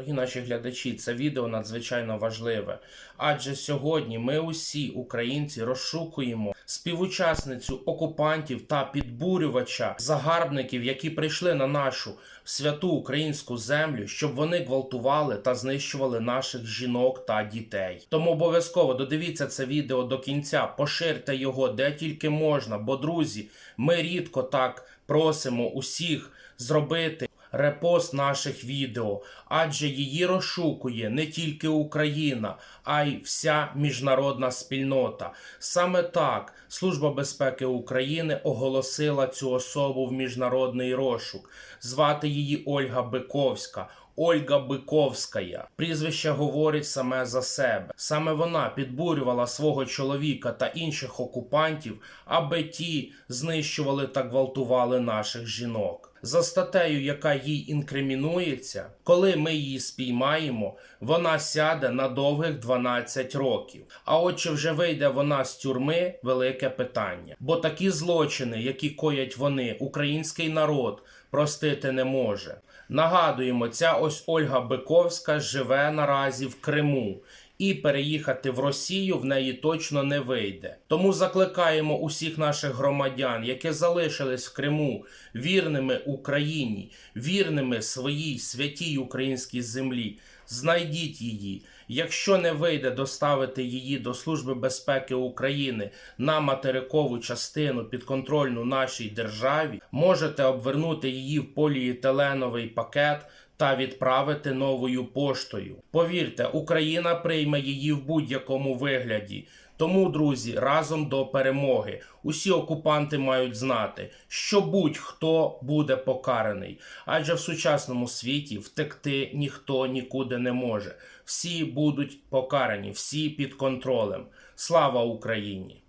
Дорогі наші глядачі, це відео надзвичайно важливе, адже сьогодні ми усі, українці, розшукуємо співучасницю окупантів та підбурювача загарбників, які прийшли на нашу святу українську землю, щоб вони гвалтували та знищували наших жінок та дітей. Тому обов'язково додивіться це відео до кінця, поширте його де тільки можна. Бо, друзі, ми рідко так просимо усіх зробити репост наших відео, адже її розшукує не тільки Україна, а й вся міжнародна спільнота. Саме так Служба безпеки України оголосила цю особу в міжнародний розшук. Звати її Ольга Биковська. Ольга Биковська. Прізвище говорить саме за себе. Саме вона підбурювала свого чоловіка та інших окупантів, аби ті знищували та гвалтували наших жінок. За статтею, яка їй інкримінується, коли ми її спіймаємо, вона сяде на довгих 12 років. А от чи вже вийде вона з тюрми велике питання. Бо такі злочини, які коять вони, український народ простити не може. Нагадуємо, ця ось Ольга Биковська живе наразі в Криму. І переїхати в Росію в неї точно не вийде. Тому закликаємо усіх наших громадян, які залишились в Криму вірними Україні, вірними своїй святій українській землі. Знайдіть її. Якщо не вийде доставити її до Служби безпеки України на материкову частину підконтрольну нашій державі, можете обвернути її в поліетиленовий пакет та відправити новою поштою. Повірте, Україна прийме її в будь-якому вигляді. Тому, друзі, разом до перемоги. Усі окупанти мають знати, що будь-хто буде покараний, адже в сучасному світі втекти ніхто нікуди не може. Всі будуть покарані, всі під контролем. Слава Україні!